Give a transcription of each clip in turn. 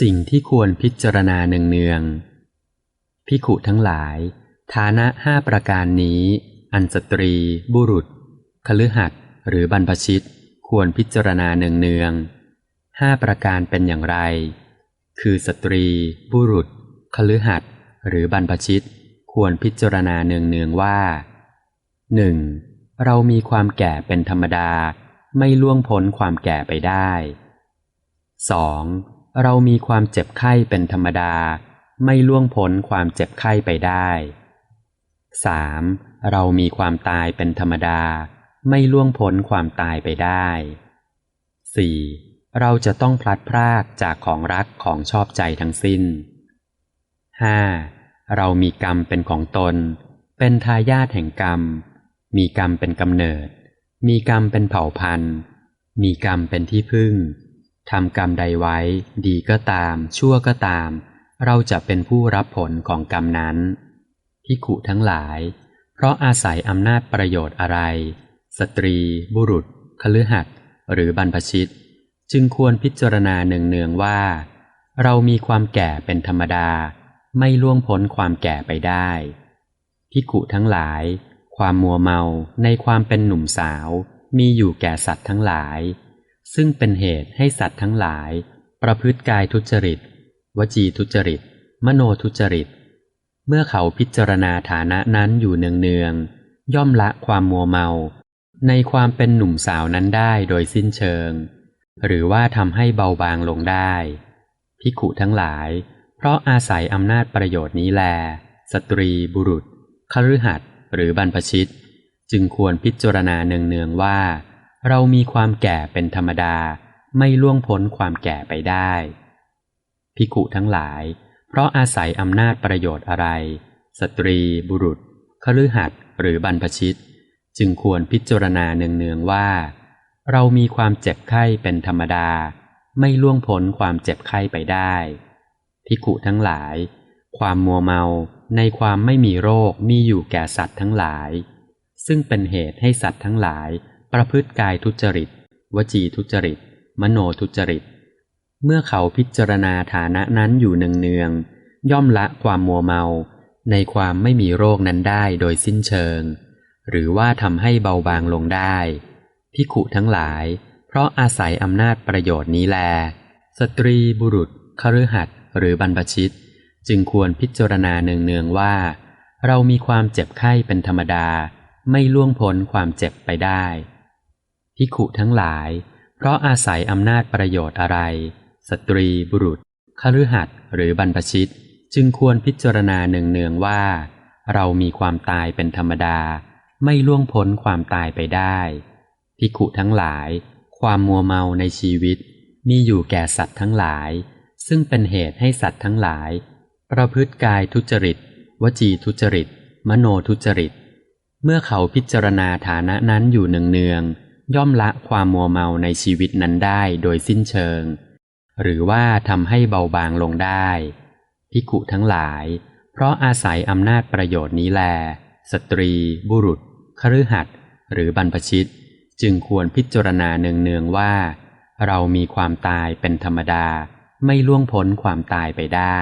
สิ่งที่ควรพิจารณาเนืองๆพิขุทั้งหลาย ฐานะห้าประการนี้ อันสตรี บุรุษคฤหัสหรือบรรพชิต ควรพิจารณาเนืองๆห้าประการเป็นอย่างไร คือสตรี บุรุษคฤหัสหรือบรรพชิต ควรพิจารณาเนืองๆว่าหนึ่งเรามีความแก่เป็นธรรมดา ไม่ล่วงพ้นความแก่ไปได้ 2. เรามีความเจ็บไข้เป็นธรรมดา ไม่ล่วงพ้นความเจ็บไข้ไปได้ 3. เรามีความตายเป็นธรรมดา ไม่ล่วงพ้นความตายไปได้ 4. เราจะต้องพลัดพรากจากของรักของชอบใจทั้งสิ้น 5. เรามีกรรมเป็นของตน เป็นทายาทแห่งกรรม มีกรรมเป็นกำเนิด มีกรรมเป็นเผ่าพันธุ์ มีกรรมเป็นที่พึ่ง ทำกรรมใดไว้ ดีก็ตาม ชั่วก็ตาม เราจะเป็นผู้รับผลของกรรมนั้นพิขุทั้งหลาย เพราะอาศัยอำนาจประโยชน์อะไร สตรี บุรุษคฤหัสถ์หรือบรรพชิต จึงควรพิจารณาเนืองๆว่า เรามีความแก่เป็นธรรมดา ไม่ล่วงพ้นความแก่ไปได้พิขุทั้งหลาย ความมัวเมาในความเป็นหนุ่มสาว มีอยู่แก่สัตว์ทั้งหลาย ซึ่งเป็นเหตุให้สัตว์ทั้งหลาย ประพฤติกายทุจริต วจีทุจริต มโนทุจริต เมื่อเขาพิจารณาฐานะนั้นอยู่เนืองๆย่อมละความมัวเมา ในความเป็นหนุ่มสาวนั้นได้โดยสิ้นเชิง หรือว่าทำให้เบาบางลงได้พิขุทั้งหลาย เพราะอาศัยอำนาจประโยชน์นี้แล สตรีบุรุษคฤหัสถ์หรือบรรพชิต จึงควรพิจารณาเนืองๆว่า เรามีความแก่เป็นธรรมดาไม่ล่วงพ้นความแก่ไปได้ พิกุทั้งหลาย เพราะอาศัยอำนาจประโยชน์อะไร สตรี บุรุษคฤหัสถ์หรือบรรพชิต จึงควรพิจารณาเนืองๆว่า เรามีความเจ็บไข้เป็นธรรมดา ไม่ล่วงพ้นความเจ็บไข้ไปได้ พิกุทั้งหลาย ความมัวเมาในความไม่มีโรคมีอยู่แก่สัตว์ทั้งหลาย ซึ่งเป็นเหตุให้สัตว์ทั้งหลาย ประพฤติกายทุจริต วจีทุจริต มโนทุจริต เมื่อเขาพิจารณาฐานะนั้นอยู่เนืองๆย่อมละความมัวเมา ในความไม่มีโรคนั้นได้โดยสิ้นเชิง หรือว่าทำให้เบาบางลงได้พิขุทั้งหลาย เพราะอาศัยอำนาจประโยชน์นี้แล สตรีบุรุษคฤหัสหรือบรรพชิต จึงควรพิจารณาเนืองๆว่า เรามีความเจ็บไข้เป็นธรรมดาไม่ล่วงพ้นความเจ็บไปได้ ภิกขุทั้งหลาย เพราะอาศัยอำนาจประโยชน์อะไร สตรีบุรุษคฤหัสถ์หรือบรรพชิต จึงควรพิจารณาเนืองๆว่า เรามีความตายเป็นธรรมดา ไม่ล่วงพ้นความตายไปได้ภิกขุทั้งหลาย ความมัวเมาในชีวิต มีอยู่แก่สัตว์ทั้งหลาย ซึ่งเป็นเหตุให้สัตว์ทั้งหลาย ประพฤติกายทุจริต วจีทุจริต มโนทุจริต เมื่อเขาพิจารณาฐานะนั้นอยู่เนืองๆ ย่อมละความมัวเมาในชีวิตนั้นได้โดยสิ้นเชิง หรือว่าทำให้เบาบางลงได้พิกุทั้งหลาย เพราะอาศัยอำนาจประโยชน์นี้แล สตรี บุรุษคฤหัสถ์หรือบรรพชิต จึงควรพิจารณาเนืองๆว่า เรามีความตายเป็นธรรมดา ไม่ล่วงพ้นความตายไปได้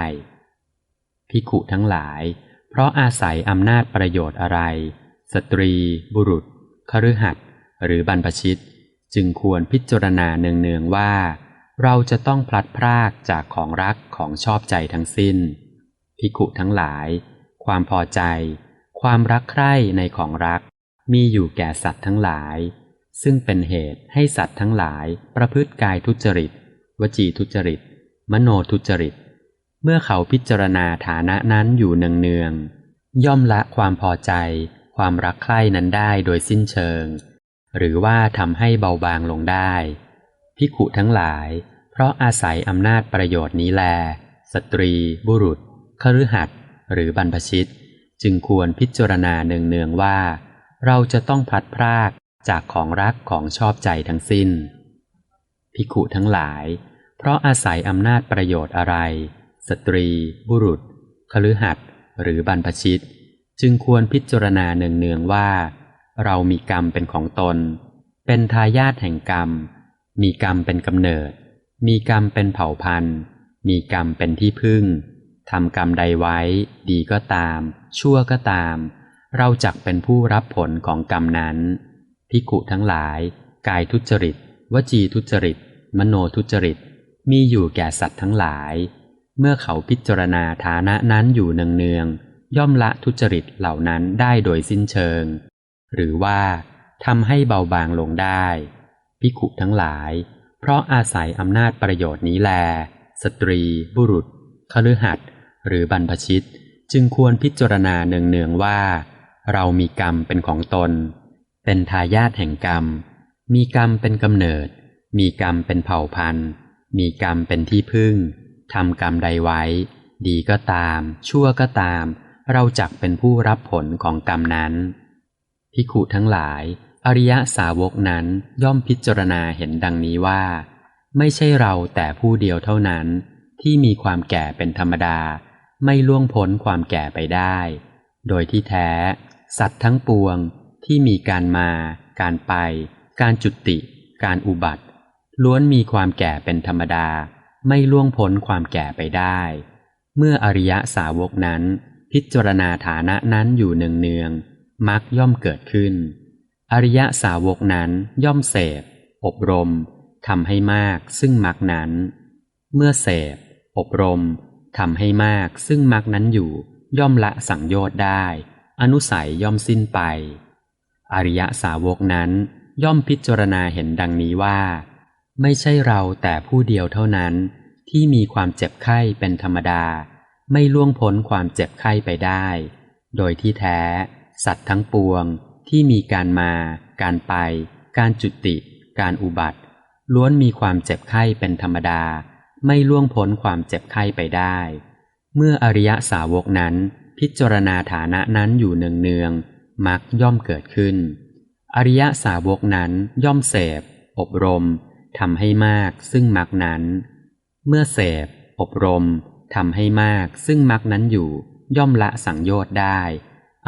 พิกุทั้งหลาย เพราะอาศัยอำนาจประโยชน์อะไร สตรี บุรุษคฤหัสถ์ หรือบรรพชิต จึงควรพิจารณาเนืองๆว่า เราจะต้องพลัดพรากจากของรักของชอบใจทั้งสิ้น พิกุทั้งหลาย ความพอใจ ความรักใคร่ในของรัก มีอยู่แก่สัตว์ทั้งหลาย ซึ่งเป็นเหตุให้สัตว์ทั้งหลายประพฤติกายทุจริต วจีทุจริต มโนทุจริต เมื่อเขาพิจารณาฐานะนั้นอยู่เนืองๆย่อมละความพอใจ ความรักใคร่นั้นได้โดยสิ้นเชิง หรือว่าทำให้เบาบางลงได้พิขุทั้งหลาย เพราะอาศัยอำนาจประโยชน์นี้แล สตรี บุรุษคฤหัสถ์หรือบรรพชิต จึงควรพิจารณาเนืองๆว่า เราจะต้องพัดพรากจากของรักของชอบใจทั้งสิ้นพิขุทั้งหลาย เพราะอาศัยอำนาจประโยชน์อะไร สตรี บุรุษคฤหัสถ์หรือบรรพชิต จึงควรพิจารณาเนืองๆว่า เรามีกรรมเป็นของตน เป็นทายาทแห่งกรรม มีกรรมเป็นกำเนิด มีกรรมเป็นเผ่าพันธุ์ มีกรรมเป็นที่พึ่งทำกรรมใดไว้ ดีก็ตาม ชั่วก็ตาม เราจักเป็นผู้รับผลของกรรมนั้นพิกุทั้งหลาย กายทุจริต วจีทุจริต มโนทุจริต มีอยู่แก่สัตว์ทั้งหลาย เมื่อเขาพิจารณาฐานะนั้นอยู่เนืองๆย่อมละทุจริตเหล่านั้นได้โดยสิ้นเชิง หรือว่าทำให้เบาบางลงได้พิกุทั้งหลาย เพราะอาศัยอำนาจประโยชน์นี้แล สตรี บุรุษคฤหัสถ์หรือบรรพชิต จึงควรพิจารณาเนืองๆว่า เรามีกรรมเป็นของตน เป็นทายาทแห่งกรรม มีกรรมเป็นกำเนิด มีกรรมเป็นเผ่าพันธุ์ มีกรรมเป็นที่พึ่งทำกรรมใดไว้ ดีก็ตาม ชั่วก็ตาม เราจักเป็นผู้รับผลของกรรมนั้น พิขุทั้งหลาย อริยสาวกนั้นย่อมพิจารณาเห็นดังนี้ว่า ไม่ใช่เราแต่ผู้เดียวเท่านั้น ที่มีความแก่เป็นธรรมดา ไม่ล่วงพ้นความแก่ไปได้ โดยที่แท้ สัตว์ทั้งปวงที่มีการมา การไป การจุติ การอุบัติ ล้วนมีความแก่เป็นธรรมดา ไม่ล่วงพ้นความแก่ไปได้ เมื่ออริยสาวกนั้น พิจารณาฐานะนั้นอยู่เนืองๆ มักย่อมเกิดขึ้น อริยสาวกนั้นย่อมเสพอบรมทำให้มากซึ่งมักนั้น เมื่อเสพอบรมทำให้มากซึ่งมักนั้นอยู่ ย่อมละสังโยชน์ได้ อนุสัยย่อมสิ้นไป อริยสาวกนั้นย่อมพิจารณาเห็นดังนี้ว่า ไม่ใช่เราแต่ผู้เดียวเท่านั้น ที่มีความเจ็บไข้เป็นธรรมดา ไม่ล่วงพ้นความเจ็บไข้ไปได้ โดยที่แท้ สัตว์ทั้งปวงที่มีการมา การไป การจุติ การอุบัติ ล้วนมีความเจ็บไข้เป็นธรรมดา ไม่ล่วงพ้นความเจ็บไข้ไปได้ เมื่ออริยสาวกนั้น พิจารณาฐานะนั้นอยู่เนืองๆมักย่อมเกิดขึ้น อริยสาวกนั้นย่อมเสพ อบรมทำให้มากซึ่งมักนั้น เมื่อเสพ อบรมทำให้มากซึ่งมักนั้นอยู่ ย่อมละสังโยชน์ได้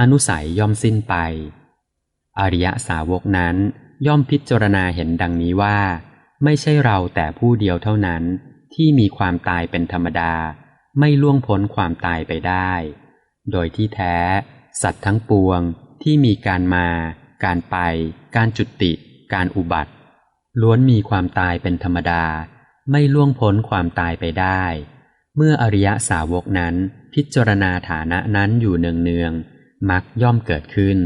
อนุสัยย่อมสิ้นไป อริยสาวกนั้นย่อมพิจารณาเห็นดังนี้ว่า ไม่ใช่เราแต่ผู้เดียวเท่านั้น ที่มีความตายเป็นธรรมดา ไม่ล่วงพ้นความตายไปได้ โดยที่แท้ สัตว์ทั้งปวงที่มีการมา การไป การจุติ การอุบัติ ล้วนมีความตายเป็นธรรมดา ไม่ล่วงพ้นความตายไปได้ เมื่ออริยสาวกนั้นพิจารณาฐานะนั้นอยู่เนืองๆ มักย่อมเกิดขึ้น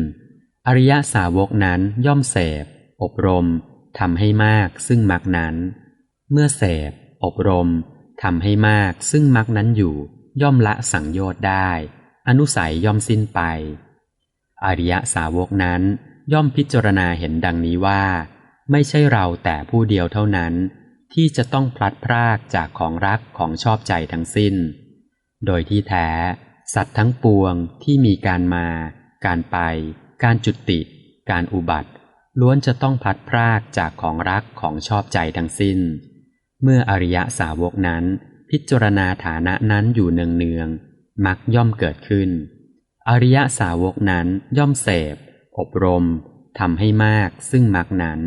อริยสาวกนั้นย่อมเสพ อบรมทำให้มากซึ่งมักนั้น เมื่อเสพ อบรมทำให้มากซึ่งมักนั้นอยู่ ย่อมละสังโยชน์ได้ อนุสัยย่อมสิ้นไป อริยสาวกนั้นย่อมพิจารณาเห็นดังนี้ว่า ไม่ใช่เราแต่ผู้เดียวเท่านั้น ที่จะต้องพลัดพรากจากของรักของชอบใจทั้งสิ้น โดยที่แท้ สัตว์ทั้งปวงที่มีการมา การไป การจุติ การอุบัติ ล้วนจะต้องพัดพรากจากของรักของชอบใจทั้งสิ้น เมื่ออริยสาวกนั้น พิจารณาฐานะนั้นอยู่เนืองๆมักย่อมเกิดขึ้น อริยสาวกนั้นย่อมเสพ อบรมทำให้มากซึ่งมักนั้น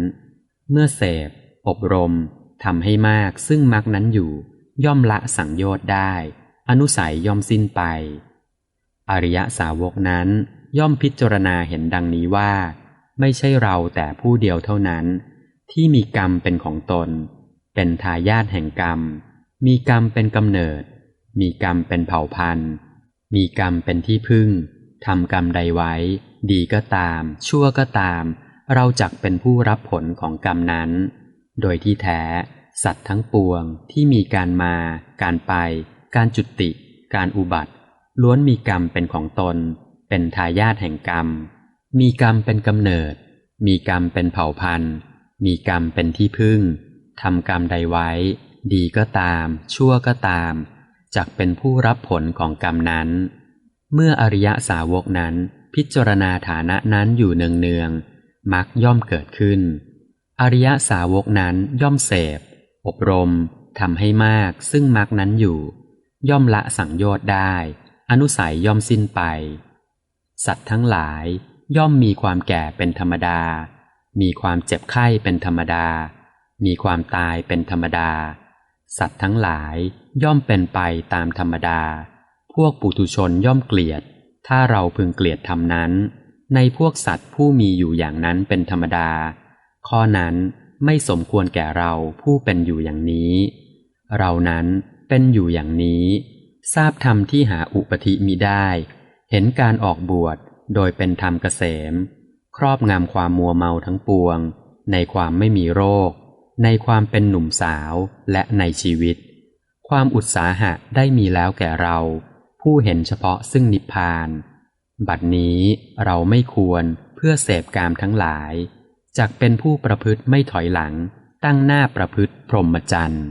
เมื่อเสพ อบรมทำให้มากซึ่งมักนั้นอยู่ ย่อมละสังโยชน์ได้ อนุสัยย่อมสิ้นไป อริยสาวกนั้นย่อมพิจารณาเห็นดังนี้ว่า ไม่ใช่เราแต่ผู้เดียวเท่านั้น ที่มีกรรมเป็นของตน เป็นทายาทแห่งกรรม มีกรรมเป็นกำเนิด มีกรรมเป็นเผ่าพันธุ์ มีกรรมเป็นที่พึ่งทำกรรมใดไว้ ดีก็ตาม ชั่วก็ตาม เราจักเป็นผู้รับผลของกรรมนั้น โดยที่แท้ สัตว์ทั้งปวงที่มีการมา การไป การจุติ การอุบัติ ล้วนมีกรรมเป็นของตน เป็นทายาทแห่งกรรม มีกรรมเป็นกำเนิด มีกรรมเป็นเผ่าพันธุ์ มีกรรมเป็นที่พึ่งทำกรรมใดไว้ ดีก็ตาม ชั่วก็ตามจักเป็นผู้รับผลของกรรมนั้น เมื่ออริยสาวกนั้นพิจารณาฐานะนั้นอยู่เนืองๆมักย่อมเกิดขึ้น อริยสาวกนั้นย่อมเสพ อบรมทำให้มากซึ่งมักนั้นอยู่ ย่อมละสังโยชน์ได้ อนุสัยย่อมสิ้นไป สัตว์ทั้งหลายย่อมมีความแก่เป็นธรรมดา มีความเจ็บไข้เป็นธรรมดา มีความตายเป็นธรรมดา สัตว์ทั้งหลายย่อมเป็นไปตามธรรมดา พวกปุถุชนย่อมเกลียด ถ้าเราพึงเกลียดธรรมนั้น ในพวกสัตว์ผู้มีอยู่อย่างนั้นเป็นธรรมดา ข้อนั้นไม่สมควรแก่เราผู้เป็นอยู่อย่างนี้ เรานั้นเป็นอยู่อย่างนี้ ทราบธรรมที่หาอุปธิมิได้ เห็นการออกบวชโดยเป็นธรรมเกษม ครอบงำความมัวเมาทั้งปวง ในความไม่มีโรค ในความเป็นหนุ่มสาวและในชีวิต ความอุตสาหะได้มีแล้วแก่เรา ผู้เห็นเฉพาะซึ่งนิพพาน บัดนี้เราไม่ควรเพื่อเสพกามทั้งหลาย จักเป็นผู้ประพฤติไม่ถอยหลัง ตั้งหน้าประพฤติพรหมจรรย์